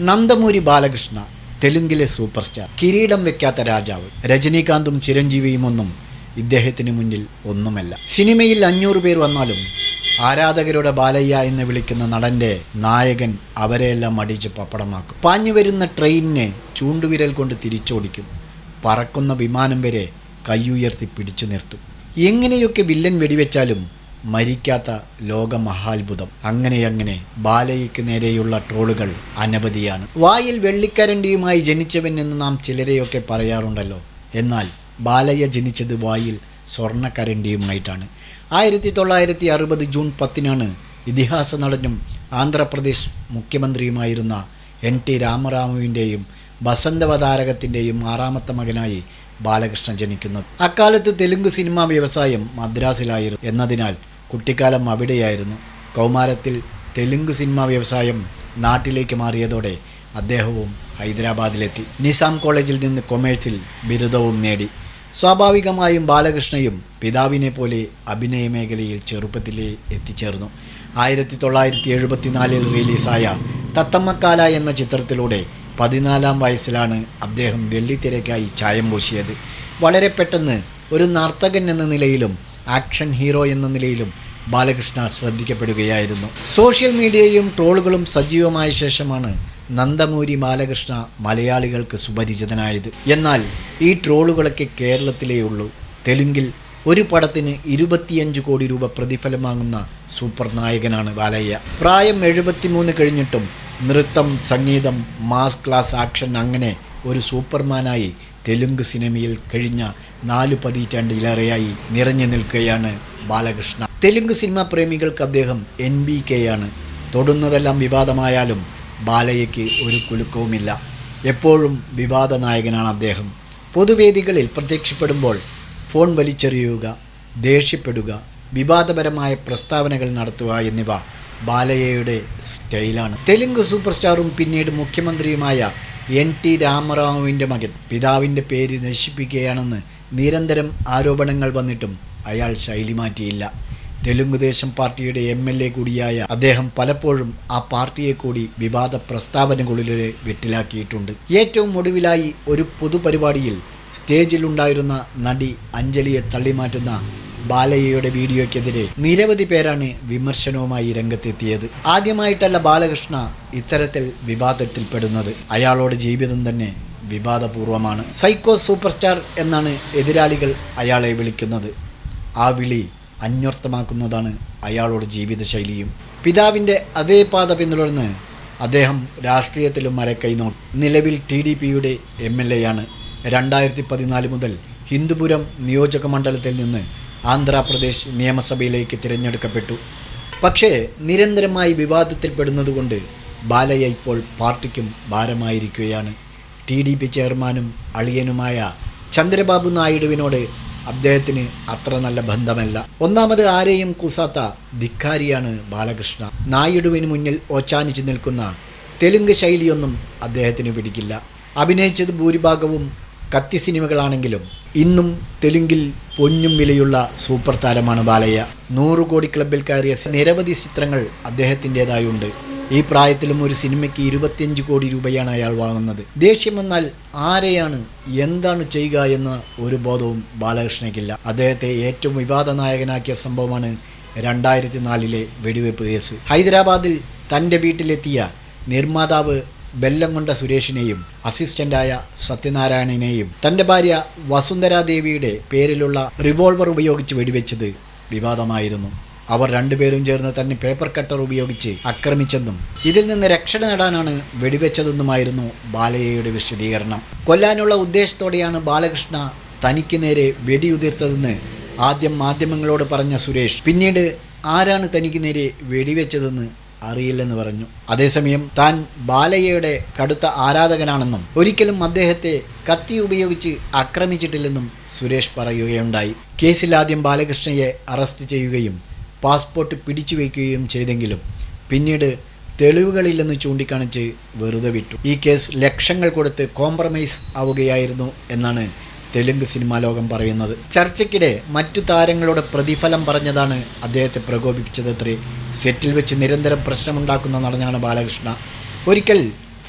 നന്ദമൂരി ബാലകൃഷ്ണ തെലുങ്കിലെ super star കിരീടം വെക്കാത്ത രാജാവ് രജനീകാന്തും ചിരഞ്ജീവിയും ഒന്നും ഇദ്ദേഹത്തിന് മുന്നിൽ ഒന്നുമല്ല. സിനിമയിൽ അഞ്ഞൂറ് പേർ വന്നാലും ആരാധകരുടെ ബാലയ്യ എന്ന് വിളിക്കുന്ന നടന്റെ നായകൻ അവരെയെല്ലാം അടിച്ച് പപ്പടമാക്കും. പാഞ്ഞു വരുന്ന ട്രെയിനിനെ ചൂണ്ടുവിരൽ കൊണ്ട് തിരിച്ചോടിക്കും. പറക്കുന്ന വിമാനം വരെ കൈയുയർത്തി പിടിച്ചു നിർത്തും. എങ്ങനെയൊക്കെ വില്ലൻ വെടിവെച്ചാലും മരിക്കാത്ത ലോകമഹാത്ഭുതം. അങ്ങനെയങ്ങനെ അങ്ങനെ അങ്ങനെ ബാലയ്ക്ക് നേരെയുള്ള ട്രോളുകൾ അനവധിയാണ്. വായിൽ വെള്ളിക്കരണ്ടിയുമായി ജനിച്ചവൻ എന്ന് നാം ചിലരെയൊക്കെ പറയാറുണ്ടല്ലോ. എന്നാൽ ബാലയ്യ ജനിച്ചത് വായിൽ സ്വർണക്കരണ്ടിയുമായിട്ടാണ് ആയിരത്തി തൊള്ളായിരത്തി അറുപത് ജൂൺ പത്തിനാണ് ഇതിഹാസ നടനും ആന്ധ്രാപ്രദേശ് മുഖ്യമന്ത്രിയുമായിരുന്ന എൻ ടി രാമറാമുവിന്റെയും ബസന്തവതാരകത്തിന്റെയും ആറാമത്തെ മകനായി ബാലകൃഷ്ണൻ ജനിക്കുന്നത്. അക്കാലത്ത് തെലുങ്ക് സിനിമാ വ്യവസായം മദ്രാസിലായിരുന്നു. എന്നതിനാൽ കുട്ടിക്കാലം അവിടെയായിരുന്നു. കൗമാരത്തിൽ തെലുങ്ക് സിനിമാ വ്യവസായം നാട്ടിലേക്ക് മാറിയതോടെ അദ്ദേഹവും ഹൈദരാബാദിലെത്തി. നിസാം കോളേജിൽ നിന്ന് കൊമേഴ്സിൽ ബിരുദവും നേടി. സ്വാഭാവികമായും ബാലകൃഷ്ണയും പിതാവിനെ പോലെ അഭിനയ മേഖലയിൽ ചെറുപ്പത്തിലേ എത്തിച്ചേർന്നു. ആയിരത്തി തൊള്ളായിരത്തി എഴുപത്തിനാലിൽ റിലീസായ തത്തമ്മക്കാല എന്ന ചിത്രത്തിലൂടെ പതിനാലാം വയസ്സിലാണ് അദ്ദേഹം വെള്ളിത്തിരക്കായി ചായം പൂശിയത്. വളരെ പെട്ടെന്ന് ഒരു നർത്തകൻ എന്ന നിലയിലും ആക്ഷൻ ഹീറോ എന്ന നിലയിലും ബാലകൃഷ്ണ ശ്രദ്ധിക്കപ്പെടുകയായിരുന്നു. സോഷ്യൽ മീഡിയയും ട്രോളുകളും സജീവമായ ശേഷമാണ് നന്ദമൂരി ബാലകൃഷ്ണ മലയാളികൾക്ക് സുപരിചിതനായത്. എന്നാൽ ഈ ട്രോളുകളൊക്കെ കേരളത്തിലേ ഉള്ളൂ. തെലുങ്കിൽ ഒരു പടത്തിന് ഇരുപത്തിയഞ്ച് കോടി രൂപ പ്രതിഫലം വാങ്ങുന്ന സൂപ്പർ നായകനാണ് ബാലയ്യ. പ്രായം എഴുപത്തിമൂന്ന് കഴിഞ്ഞിട്ടും നൃത്തം സംഗീതം മാസ് ക്ലാസ് ആക്ഷൻ അങ്ങനെ ഒരു സൂപ്പർമാനായി തെലുങ്ക് സിനിമയിൽ കഴിഞ്ഞ നാലു പതിറ്റാണ്ടിലേറെയായി നിറഞ്ഞു നിൽക്കുകയാണ് ബാലകൃഷ്ണ. തെലുങ്ക് സിനിമാ പ്രേമികൾക്ക് അദ്ദേഹം എൻ ബി കെ ആണ് തൊടുന്നതെല്ലാം വിവാദമായാലും ബാലയ്യയ്ക്ക് ഒരു കുലുക്കവുമില്ല. എപ്പോഴും വിവാദ നായകനാണ് അദ്ദേഹം. പൊതുവേദികളിൽ പ്രത്യക്ഷപ്പെടുമ്പോൾ ഫോൺ വലിച്ചെറിയുക ദേഷ്യപ്പെടുക വിവാദപരമായ പ്രസ്താവനകൾ നടത്തുക എന്നിവ ബാലയ്യയുടെ സ്റ്റൈലാണ്. തെലുങ്ക് സൂപ്പർ സ്റ്റാറും പിന്നീട് മുഖ്യമന്ത്രിയുമായ എൻ ടി രാമറാവുവിന്റെ മകൻ പിതാവിന്റെ പേര് നശിപ്പിക്കുകയാണെന്ന് നിരന്തരം ആരോപണങ്ങൾ വന്നിട്ടും അയാൾ ശൈലി മാറ്റിയില്ല. തെലുങ്കുദേശം പാർട്ടിയുടെ എം എൽ എ കൂടിയായ അദ്ദേഹം പലപ്പോഴും ആ പാർട്ടിയെ കൂടി വിവാദ പ്രസ്താവനകളിലൂടെ വെട്ടിലാക്കിയിട്ടുണ്ട്. ഏറ്റവും ഒടുവിലായി ഒരു പൊതുപരിപാടിയിൽ സ്റ്റേജിലുണ്ടായിരുന്ന നടി അഞ്ജലിയെ തള്ളിമാറ്റുന്ന ബാലയ്യയുടെ വീഡിയോയ്ക്കെതിരെ നിരവധി പേരാണ് വിമർശനവുമായി രംഗത്തെത്തിയത്. ആദ്യമായിട്ടല്ല ബാലകൃഷ്ണ ഇത്തരത്തിൽ വിവാദത്തിൽപ്പെടുന്നത്. അയാളുടെ ജീവിതം തന്നെ വിവാദപൂർവമാണ്. സൈക്കോ സൂപ്പർ സ്റ്റാർ എന്നാണ് എതിരാളികൾ അയാളെ വിളിക്കുന്നത്. ആ വിളി അന്വർത്ഥമാക്കുന്നതാണ് അയാളുടെ ജീവിതശൈലിയും. പിതാവിന്റെ അതേ പാത പിന്തുടർന്ന് അദ്ദേഹം രാഷ്ട്രീയത്തിലും മരക്കൈ നോക്കി നിലവിൽ ടി ഡി പിയുടെ എം എൽ എ ആണ് രണ്ടായിരത്തി പതിനാല് മുതൽ ഹിന്ദുപുരം നിയോജക മണ്ഡലത്തിൽ നിന്ന് ആന്ധ്രാപ്രദേശ് നിയമസഭയിലേക്ക് തിരഞ്ഞെടുക്കപ്പെട്ടു. പക്ഷേ നിരന്തരമായി വിവാദത്തിൽപ്പെടുന്നതുകൊണ്ട് ബാലയ്യ ഇപ്പോൾ പാർട്ടിക്കും ഭാരമായിരിക്കുകയാണ്. ടി ഡി പി ചെയർമാനും അളിയനുമായ ചന്ദ്രബാബു നായിഡുവിനോട് അദ്ദേഹത്തിന് അത്ര നല്ല ബന്ധമല്ല. ഒന്നാമത് ആരെയും കുസാത്ത ധിക്കാരിയാണ് ബാലകൃഷ്ണ. നായിഡുവിന് മുന്നിൽ ഓച്ചാനിച്ച് നിൽക്കുന്ന തെലുങ്ക് ശൈലിയൊന്നും അദ്ദേഹത്തിന് പിടിക്കില്ല. അഭിനയിച്ചത് ഭൂരിഭാഗവും കത്തി സിനിമകളാണെങ്കിലും ഇന്നും തെലുങ്കിൽ പൊന്നും വിലയുള്ള സൂപ്പർ താരമാണ് ബാലയ്യ. നൂറ് കോടി ക്ലബിൽ കയറിയ നിരവധി ചിത്രങ്ങൾ അദ്ദേഹത്തിന്റെതായുണ്ട്. ഈ പ്രായത്തിലും ഒരു സിനിമയ്ക്ക് ഇരുപത്തിയഞ്ച് കോടി രൂപയാണ് അയാൾ വാങ്ങുന്നത്. ദേഷ്യം വന്നാൽ ആരെയാണ് എന്താണ് ചെയ്യുക എന്ന ഒരു ബോധവും ബാലകൃഷ്ണയ്ക്കില്ല. അദ്ദേഹത്തെ ഏറ്റവും വിവാദ നായകനാക്കിയ സംഭവമാണ് രണ്ടായിരത്തി നാലിലെ വെടിവെപ്പ് കേസ്. ഹൈദരാബാദിൽ തന്റെ വീട്ടിലെത്തിയ നിർമ്മാതാവ് ബെല്ലംകൊണ്ട സുരേഷിനെയും അസിസ്റ്റന്റായ സത്യനാരായണനെയും തന്റെ ഭാര്യ വസുന്ധരാദേവിയുടെ പേരിലുള്ള റിവോൾവർ ഉപയോഗിച്ച് വെടിവെച്ചത് വിവാദമായിരുന്നു. അവർ രണ്ടുപേരും ചേർന്ന് തന്നെ പേപ്പർ കട്ടർ ഉപയോഗിച്ച് ആക്രമിച്ചെന്നും ഇതിൽ നിന്ന് രക്ഷ നേടാനാണ് വെടിവെച്ചതെന്നുമായിരുന്നു ബാലയ്യയുടെ വിശദീകരണം. കൊല്ലാനുള്ള ഉദ്ദേശത്തോടെയാണ് ബാലകൃഷ്ണ തനിക്ക് നേരെ വെടിയുതിർത്തതെന്ന് ആദ്യം മാധ്യമങ്ങളോട് പറഞ്ഞ സുരേഷ്. പിന്നീട് ആരാണ് തനിക്ക് നേരെ വെടിവെച്ചതെന്ന് അറിയില്ലെന്ന് പറഞ്ഞു. അതേസമയം താൻ ബാലയ്യയുടെ കടുത്ത ആരാധകനാണെന്നും ഒരിക്കലും അദ്ദേഹത്തെ കത്തി ഉപയോഗിച്ച് ആക്രമിച്ചിട്ടില്ലെന്നും സുരേഷ് പറയുകയുണ്ടായി. കേസിൽ ആദ്യം ബാലകൃഷ്ണയെ അറസ്റ്റ് ചെയ്യുകയും പാസ്പോർട്ട് പിടിച്ചു വയ്ക്കുകയും ചെയ്തെങ്കിലും പിന്നീട് തെളിവുകളില്ലെന്ന് ചൂണ്ടിക്കാണിച്ച് വെറുതെ വിട്ടു. ഈ കേസ് ലക്ഷങ്ങൾ കൊടുത്ത് കോംപ്രമൈസ് ആവുകയായിരുന്നു എന്നാണ് തെലുങ്ക് സിനിമാ ലോകം പറയുന്നത്. ചർച്ചയ്ക്കിടെ മറ്റു താരങ്ങളുടെ പ്രതിഫലം പറഞ്ഞതാണ് അദ്ദേഹത്തെ പ്രകോപിപ്പിച്ചതത്രേ സെറ്റിൽ വെച്ച് നിരന്തരം പ്രശ്നമുണ്ടാക്കുന്ന നടനാണ് ബാലകൃഷ്ണ. ഒരിക്കൽ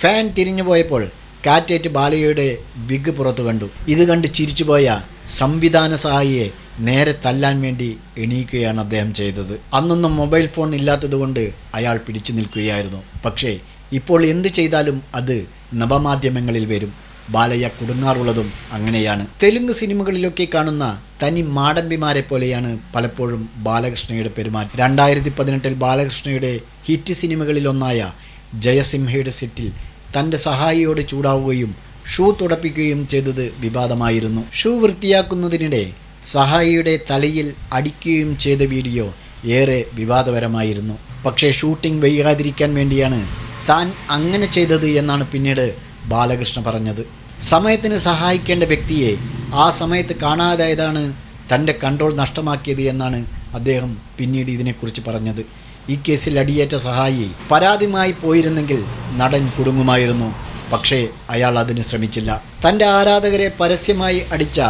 ഫാൻ തിരിഞ്ഞു പോയപ്പോൾ കാറ്റേറ്റ് ബാലയുടെ വിഗ് പുറത്തു കണ്ടു. ഇത് കണ്ട് ചിരിച്ചുപോയ സംവിധാന സഹായിയെ നേരെ തല്ലാൻ വേണ്ടി എണീക്കുകയാണ് അദ്ദേഹം ചെയ്തത്. അന്നൊന്നും മൊബൈൽ ഫോൺ ഇല്ലാത്തതുകൊണ്ട് അയാൾ പിടിച്ചു നിൽക്കുകയായിരുന്നു. പക്ഷേ ഇപ്പോൾ എന്ത് ചെയ്താലും അത് നവമാധ്യമങ്ങളിൽ വരും. ബാലയ്യ കുടുങ്ങാറുള്ളതും അങ്ങനെയാണ്. തെലുങ്ക് സിനിമകളിലൊക്കെ കാണുന്ന തനി മാടമ്പിമാരെ പോലെയാണ് പലപ്പോഴും ബാലകൃഷ്ണയുടെ പെരുമാറ്റം. രണ്ടായിരത്തി പതിനെട്ടിൽ ബാലകൃഷ്ണയുടെ ഹിറ്റ് സിനിമകളിലൊന്നായ ജയസിംഹയുടെ സെറ്റിൽ തന്റെ സഹായിയോട് ചൂടാവുകയും ഷൂ തുടപ്പിക്കുകയും ചെയ്തത് വിവാദമായിരുന്നു. ഷൂ വൃത്തിയാക്കുന്നതിനിടെ സഹായിയുടെ തലയിൽ അടിക്കുകയും ചെയ്ത വീഡിയോ ഏറെ വിവാദപരമായിരുന്നു. പക്ഷേ ഷൂട്ടിംഗ് വൈകാതിരിക്കാൻ വേണ്ടിയാണ് താൻ അങ്ങനെ ചെയ്തത് എന്നാണ് പിന്നീട് ബാലകൃഷ്ണ പറഞ്ഞത്. സമയത്തിന് സഹായിക്കേണ്ട വ്യക്തിയെ ആ സമയത്ത് കാണാതായതാണ് തന്റെ കൺട്രോൾ നഷ്ടമാക്കിയത് എന്നാണ് അദ്ദേഹം പിന്നീട് ഇതിനെക്കുറിച്ച് പറഞ്ഞത്. ഈ കേസിൽ അടിയേറ്റ സഹായി പരാതിയുമായി പോയിരുന്നെങ്കിൽ നടൻ കുടുങ്ങുമായിരുന്നു. പക്ഷേ അയാൾ അതിന് ശ്രമിച്ചില്ല. തന്റെ ആരാധകരെ പരസ്യമായി അടിച്ച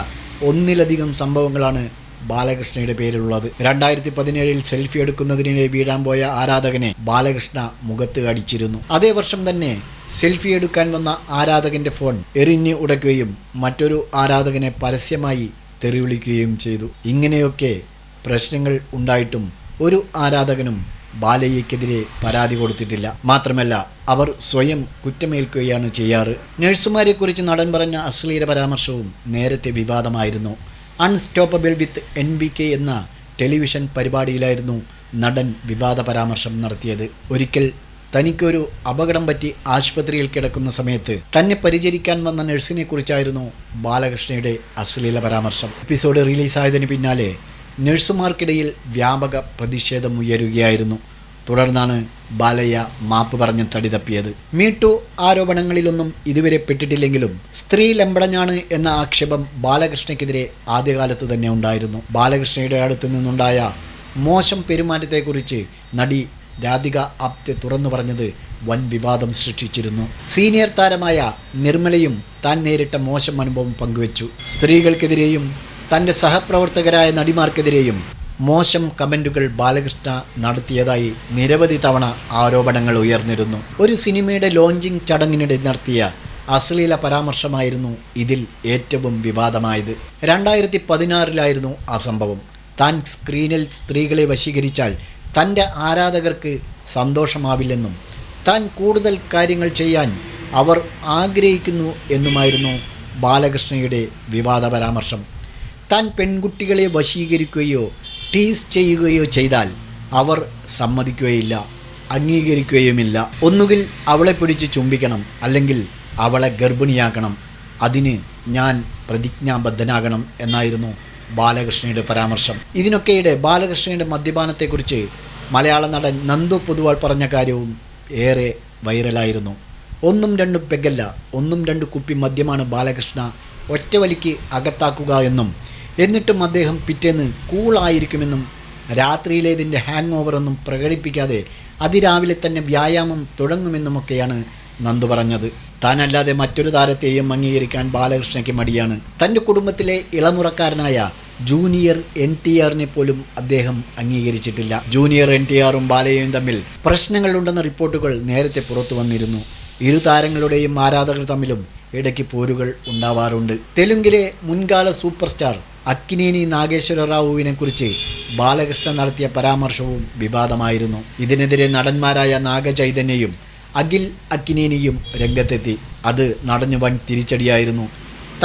ഒന്നിലധികം സംഭവങ്ങളാണ് ബാലകൃഷ്ണയുടെ പേരിലുള്ളത്. രണ്ടായിരത്തി പതിനേഴിൽ സെൽഫി എടുക്കുന്നതിനിടെ വീഴാൻ പോയ ആരാധകനെ ബാലകൃഷ്ണ മുഖത്ത് അടിച്ചിരുന്നു. അതേ വർഷം തന്നെ സെൽഫി എടുക്കാൻ വന്ന ആരാധകന്റെ ഫോൺ എറിഞ്ഞ് ഉടയ്ക്കുകയും മറ്റൊരു ആരാധകനെ പരസ്യമായി തെറിവിളിക്കുകയും ചെയ്തു. ഇങ്ങനെയൊക്കെ പ്രശ്നങ്ങൾ ഉണ്ടായിട്ടും ഒരു ആരാധകനും ബാലയ്യക്കെതിരെ പരാതി കൊടുത്തിട്ടില്ല. മാത്രമല്ല അവർ സ്വയം കുറ്റമേൽക്കുകയാണ് ചെയ്യാറ്. നഴ്സുമാരെക്കുറിച്ച് നടൻ പറഞ്ഞ അശ്ലീല പരാമർശവും നേരത്തെ വിവാദമായിരുന്നു. Unstoppable with N B K എന്ന ടെലിവിഷൻ പരിപാടിയിലായിരുന്നു നടൻ വിവാദ പരാമർശം നടത്തിയത്. ഒരിക്കൽ തനിക്കൊരു അപകടം പറ്റി ആശുപത്രിയിൽ കിടക്കുന്ന സമയത്ത് തന്നെ പരിചരിക്കാൻ വന്ന നഴ്സിനെ കുറിച്ചായിരുന്നു ബാലകൃഷ്ണയുടെ അശ്ലീല പരാമർശം. എപ്പിസോഡ് റിലീസായതിന് പിന്നാലെ നഴ്സുമാർക്കിടയിൽ വ്യാപക പ്രതിഷേധം ഉയരുകയായിരുന്നു തുടർന്നാണ് ബാലയ്യ മാപ്പ് പറഞ്ഞ് തടി തപ്പിയത്. മീട്ടു ആരോപണങ്ങളിലൊന്നും ഇതുവരെ പെട്ടിട്ടില്ലെങ്കിലും സ്ത്രീ ലംബടനാണ് എന്ന ആക്ഷേപം ബാലകൃഷ്ണയ്ക്കെതിരെ ആദ്യകാലത്ത് തന്നെ ഉണ്ടായിരുന്നു. ബാലകൃഷ്ണയുടെ അടുത്ത് നിന്നുണ്ടായ മോശം പെരുമാറ്റത്തെക്കുറിച്ച് നടി രാധിക ആപ്തെ തുറന്നു പറഞ്ഞത് വൻ വിവാദം സൃഷ്ടിച്ചിരുന്നു. സീനിയർ താരമായ നിർമ്മലയും താൻ നേരിട്ട മോശം അനുഭവം പങ്കുവച്ചു. സ്ത്രീകൾക്കെതിരെയും തന്റെ സഹപ്രവർത്തകരായ നടിമാർക്കെതിരെയും മോശം കമന്റുകൾ ബാലകൃഷ്ണ നടത്തിയതായി നിരവധി തവണ ആരോപണങ്ങൾ ഉയർന്നിരുന്നു. ഒരു സിനിമയുടെ ലോഞ്ചിങ് ചടങ്ങിനിടെ നടത്തിയ അശ്ലീല പരാമർശമായിരുന്നു ഇതിൽ ഏറ്റവും വിവാദമായത്. രണ്ടായിരത്തി പതിനാറിലായിരുന്നു ആ സംഭവം. താൻ സ്ക്രീനിൽ സ്ത്രീകളെ വശീകരിച്ചാൽ തന്റെ ആരാധകർക്ക് സന്തോഷമാവില്ലെന്നും താൻ കൂടുതൽ കാര്യങ്ങൾ ചെയ്യാൻ അവർ ആഗ്രഹിക്കുന്നു എന്നുമായിരുന്നു ബാലകൃഷ്ണയുടെ വിവാദ പരാമർശം. താൻ പെൺകുട്ടികളെ വശീകരിക്കുകയോ ടീസ് ചെയ്യുകയോ ചെയ്താൽ അവർ സമ്മതിക്കുകയില്ല അംഗീകരിക്കുകയുമില്ല. ഒന്നുകിൽ അവളെ പിടിച്ച് ചുംബിക്കണം അല്ലെങ്കിൽ അവളെ ഗർഭിണിയാക്കണം. അതിന് ഞാൻ പ്രതിജ്ഞാബദ്ധനാകണം എന്നായിരുന്നു ബാലകൃഷ്ണയുടെ പരാമർശം. ഇതിനൊക്കെയിടെ ബാലകൃഷ്ണയുടെ മദ്യപാനത്തെക്കുറിച്ച് മലയാള നടൻ നന്ദു പൊതുവാൾ പറഞ്ഞ കാര്യവും ഏറെ വൈറലായിരുന്നു. ഒന്നും രണ്ടും പെഗല്ല ഒന്നും രണ്ട് കുപ്പി മദ്യമാണ് ബാലകൃഷ്ണ ഒറ്റവലിക്ക് അകത്താക്കുക എന്നും എന്നിട്ടും അദ്ദേഹം പിറ്റേന്ന് കൂളായിരിക്കുമെന്നും രാത്രിയിലേതിന്റെ ഹാങ് ഓവറൊന്നും പ്രകടിപ്പിക്കാതെ അതിരാവിലെ തന്നെ വ്യായാമം തുടങ്ങുമെന്നുമൊക്കെയാണ് നന്ദു പറഞ്ഞത്. താനല്ലാതെ മറ്റൊരു താരത്തെയും അംഗീകരിക്കാൻ ബാലകൃഷ്ണയ്ക്ക് മടിയാണ്. തന്റെ കുടുംബത്തിലെ ഇളമുറക്കാരനായ ജൂനിയർ എൻ ടി ആറിനെ പോലും അദ്ദേഹം അംഗീകരിച്ചിട്ടില്ല. ജൂനിയർ എൻ ടി ആറും ബാലയും തമ്മിൽ പ്രശ്നങ്ങളുണ്ടെന്ന റിപ്പോർട്ടുകൾ നേരത്തെ പുറത്തു വന്നിരുന്നു. ഇരു താരങ്ങളുടെയും ആരാധകർ തമ്മിലും ഇടയ്ക്ക് പോരുകൾ ഉണ്ടാവാറുണ്ട്. തെലുങ്കിലെ മുൻകാല സൂപ്പർ സ്റ്റാർ അക്കിനേനി നാഗേശ്വര റാവുവിനെ കുറിച്ച് ബാലകൃഷ്ണൻ നടത്തിയ പരാമർശവും വിവാദമായിരുന്നു. ഇതിനെതിരെ നടന്മാരായ നാഗചൈതന്യയും അഖിൽ അക്കിനേനിയും രംഗത്തെത്തി. അത് നടഞ്ഞു വൻ തിരിച്ചടിയായിരുന്നു.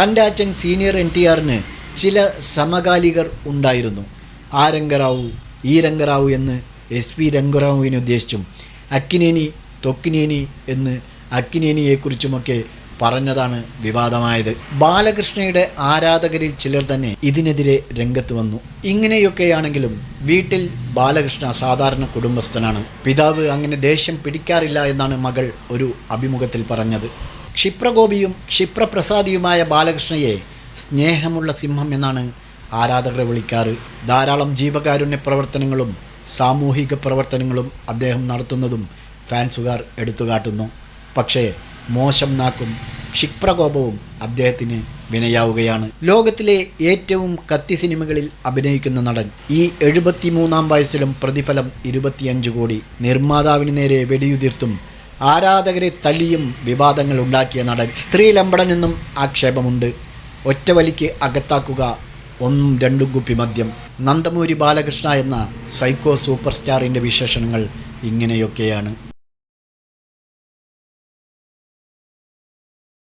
തന്റെ അച്ഛൻ സീനിയർ എൻ ടി ആറിന് ചില സമകാലികർ ഉണ്ടായിരുന്നു. ആ രംഗറാവു ഈ രംഗറാവു എന്ന് എസ് പി രംഗറാവുവിനെ ഉദ്ദേശിച്ചും അക്കിനേനി തൊക്കിനേനി എന്ന് അക്കിനേനിയെക്കുറിച്ചുമൊക്കെ പറഞ്ഞതാണ് വിവാദമായത്. ബാലകൃഷ്ണയുടെ ആരാധകരിൽ ചിലർ തന്നെ ഇതിനെതിരെ രംഗത്ത് വന്നു. ഇങ്ങനെയൊക്കെയാണെങ്കിലും വീട്ടിൽ ബാലകൃഷ്ണ സാധാരണ കുടുംബസ്ഥനാണ്. പിതാവ് അങ്ങനെ ദേഷ്യം പിടിക്കാറില്ല എന്നാണ് മകൾ ഒരു അഭിമുഖത്തിൽ പറഞ്ഞത്. ക്ഷിപ്രഗോപിയും ക്ഷിപ്രപ്രസാദിയുമായ ബാലകൃഷ്ണയെ സ്നേഹമുള്ള സിംഹം എന്നാണ് ആരാധകരെ വിളിക്കാറ്. ധാരാളം ജീവകാരുണ്യ പ്രവർത്തനങ്ങളും സാമൂഹിക പ്രവർത്തനങ്ങളും അദ്ദേഹം നടത്തുന്നതും ഫാൻസുകാർ എടുത്തുകാട്ടുന്നു. പക്ഷേ മോശം നാക്കും ക്ഷിപ്രകോപവും അദ്ദേഹത്തിന് വിനയാവുകയാണ്. ലോകത്തിലെ ഏറ്റവും കത്തി സിനിമകളിൽ അഭിനയിക്കുന്ന നടൻ ഈ എഴുപത്തിമൂന്നാം വയസ്സിലും പ്രതിഫലം ഇരുപത്തിയഞ്ച് കോടി. നിർമ്മാതാവിന് നേരെ വെടിയുതിർത്തും ആരാധകരെ തല്ലിയും വിവാദങ്ങൾ ഉണ്ടാക്കിയ നടൻ. സ്ത്രീ ലംബടനെന്നും ആക്ഷേപമുണ്ട്. ഒറ്റവലിക്ക് അകത്താക്കുക ഒന്നും രണ്ടും കുപ്പി മദ്യം. നന്ദമൂരി ബാലകൃഷ്ണ എന്ന സൈക്കോ സൂപ്പർ സ്റ്റാറിന്റെ വിശേഷണങ്ങൾ ഇങ്ങനെയൊക്കെയാണ്.